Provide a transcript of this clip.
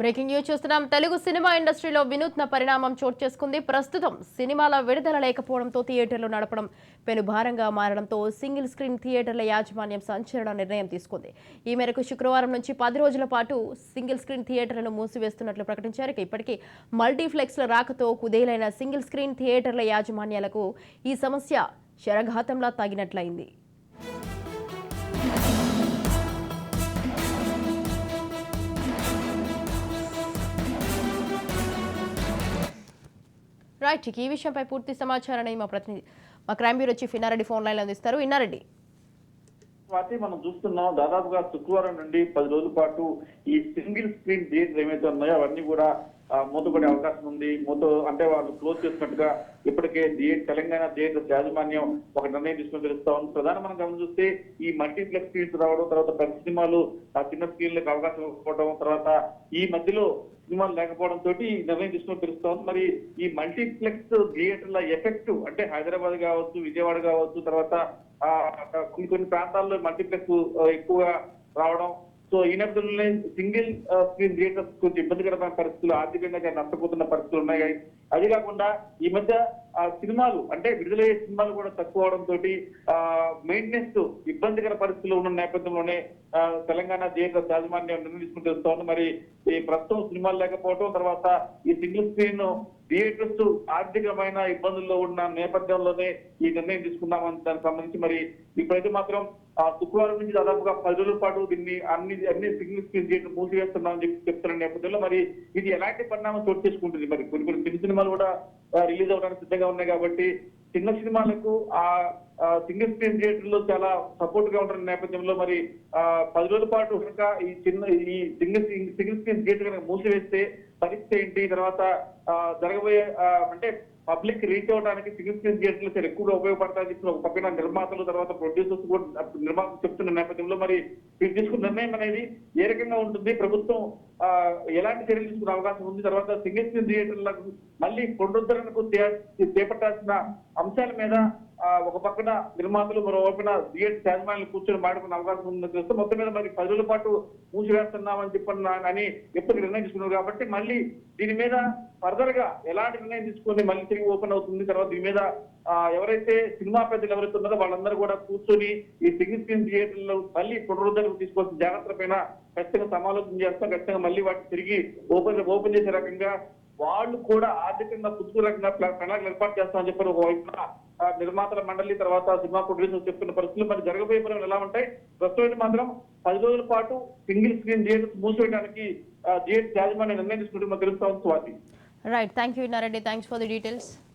Breaking news చూస్తున్నాం. Telugu cinema ఇండస్ట్రీలో వినూత్న పరిణామం చోటు చేసుకుంది. ప్రస్తుతం సినిమాల విడుదల లేకపోవడంతో థియేటర్లు నడపడం పెను భారంగా మారడంతో సింగిల్ స్క్రీన్ థియేటర్ల యాజమాన్యం సంచలన నిర్ణయం తీసుకుంది. ఈ మేరకు శుక్రవారం నుంచి పది రోజుల పాటు సింగిల్ స్క్రీన్ థియేటర్లను మూసివేస్తున్నట్లు ప్రకటించారు. ఇక ఇప్పటికీ మల్టీప్లెక్స్ల రాకతో కుదేలైన సింగిల్ స్క్రీన్ థియేటర్ల యాజమాన్యాలకు ఈ సమస్య శరఘాతంలా తగినట్లయింది. రైట్ ఈ విషయంపై పూర్తి సమాచారాన్ని మా ప్రతినిధి మా crime bureau chief Innareddy phone line అందిస్తారు. ఇన్నారెడ్డి. స్వాతి మనం చూస్తున్నాం దాదాపుగా శుక్రవారం నుండి పది రోజుల పాటు ఈ సింగిల్ స్క్రీన్ థియేటర్ ఏమైతే ఉన్నాయో అవన్నీ కూడా మూతపడే అవకాశం ఉంది. మూత అంటే వాళ్ళు క్లోజ్ చేసినట్టుగా ఇప్పటికే థియేటర్ తెలంగాణ థియేటర్ యాజమాన్యం ఒక నిర్ణయం తీసుకుని తెలుస్తా ఉంది. ప్రధాన మనం గమనం చూస్తే ఈ మల్టీప్లెక్స్ స్క్రీన్స్ రావడం తర్వాత పెద్ద సినిమాలు ఆ చిన్న స్క్రీన్లకు అవకాశం ఇవ్వకపోవడం తర్వాత ఈ మధ్యలో సినిమాలు లేకపోవడం తోటి ఈ నిర్ణయం తీసుకుని తెలుస్తా ఉంది మరి ఈ మల్టీప్లెక్స్ థియేటర్ల ఎఫెక్ట్ అంటే హైదరాబాద్ కావచ్చు విజయవాడ కావచ్చు తర్వాత ఆ, కొన్ని కొన్ని ప్రాంతాల్లో మల్టీప్లెక్స్ ఎక్కువగా రావడం సో ఈ నేపథ్యంలో సింగిల్ స్క్రీన్ థియేటర్స్ కొంచెం ఇబ్బందికరమైన పరిస్థితులు ఆర్థికంగా నష్టపోతున్న పరిస్థితులు ఉన్నాయి. అది కాకుండా ఈ మధ్య సినిమాలు అంటే విడుదలయ్యే సినిమాలు కూడా తక్కువ అవడం తోటి ఆ మెయింటెనెన్స్ ఇబ్బందికర పరిస్థితులు ఉన్న నేపథ్యంలోనే తెలంగాణ థియేటర్ యాజమాన్యం నిర్ణయం తెలుస్తా ఉంది మరి ఈ ప్రస్తుతం సినిమాలు లేకపోవడం తర్వాత ఈ సింగిల్ స్క్రీన్ థియేటర్స్ ఆర్థికమైన ఇబ్బందుల్లో ఉన్న నేపథ్యంలోనే ఈ నిర్ణయం తీసుకున్నామని దానికి సంబంధించి మరి ఇప్పుడైతే మాత్రం ఆ శుక్రవారం నుంచి దాదాపుగా పది రోజుల పాటు దీన్ని అన్ని అన్ని సిగ్నల్ స్క్రీన్ థియేటర్ మూసివేస్తున్నామని చెప్పి చెప్తున్న నేపథ్యంలో మరి ఇది ఎలాంటి పరిణామం చోటు చేసుకుంటుంది? మరి కొన్ని కొన్ని చిన్న సినిమాలు కూడా రిలీజ్ అవడానికి సిద్ధంగా ఉన్నాయి కాబట్టి చిన్న సినిమాలకు ఆ సింగిల్ స్క్రీన్ థియేటర్లు చాలా సపోర్ట్గా ఉంటున్న నేపథ్యంలో మరి ఆ పది రోజుల పాటు కనుక ఈ చిన్న ఈ సింగిల్ సింగిల్ స్క్రీన్ థియేటర్ కనుక మూసివేస్తే పరిస్థితి ఏంటి? తర్వాత జరగబోయే అంటే పబ్లిక్ రీచ్ అవడానికి సింగిల్ స్క్రీన్ థియేటర్లు చాలా ఎక్కువగా ఉపయోగపడతాయని చెప్పి ఒక పక్కన నిర్మాతలు తర్వాత ప్రొడ్యూసర్స్ కూడా నిర్మాతలు చెప్తున్న నేపథ్యంలో మరి వీళ్ళు తీసుకున్న నిర్ణయం అనేది ఏ రకంగా ఉంటుంది? ప్రభుత్వం ఎలాంటి చర్యలు తీసుకునే అవకాశం ఉంది? తర్వాత సింగిల్ స్క్రీన్ థియేటర్లకు మళ్ళీ పునరుద్ధరణకు చేపట్టాల్సిన అంశాల మీద ఒక పక్కన నిర్మాతలు మరో వైపున థియేటర్ యాజమాన్యాలు కూర్చొని మాట్లాడుకునే అవకాశం ఉందని చూస్తే మొత్తం మీద మరి పది రోజుల పాటు మూసివేస్తున్నామని చెప్పన్న అని ఎప్పుడు నిర్ణయం తీసుకున్నారు కాబట్టి మళ్ళీ దీని మీద ఫర్దర్గా ఎలాంటి నిర్ణయం తీసుకొని మళ్ళీ తిరిగి ఓపెన్ అవుతుంది? తర్వాత దీని మీద ఎవరైతే సినిమా పెద్దలు ఎవరైతే ఉన్నారో వాళ్ళందరూ కూడా కూర్చొని ఈ సింగిల్ స్క్రీన్ థియేటర్లు మళ్ళీ పునరుద్ధరణకు తీసుకోవాల్సిన జాగ్రత్తల పైన ఖచ్చితంగా సమాలోచన చేస్తాం ఖచ్చితంగా మళ్ళీ వాటిని తిరిగి ఓపెన్ ఓపెన్ చేసే రకంగా వాళ్ళు కూడా ఆర్థికంగా పుచ్చుకు రకంగా ప్రణాళికలు ఏర్పాటు చేస్తామని చెప్పారు. ఒకవైపున ఆ, నిర్మాతల మండలి తర్వాత సినిమా ప్రొడ్యూసర్స్ చెప్తున్న పరిస్థితులు. మరి జరగబోయే పనులు ఎలా ఉంటాయి? ప్రస్తుతం మాత్రం పది రోజుల పాటు సింగిల్ స్క్రీన్ థియేటర్స్ మూసివేయడానికి థియేటర్ యాజమాన్య నిర్ణయం తీసుకుంటే మాకు తెలుస్తా ఉంది Swathi. Right thank you Nareddy thanks for the details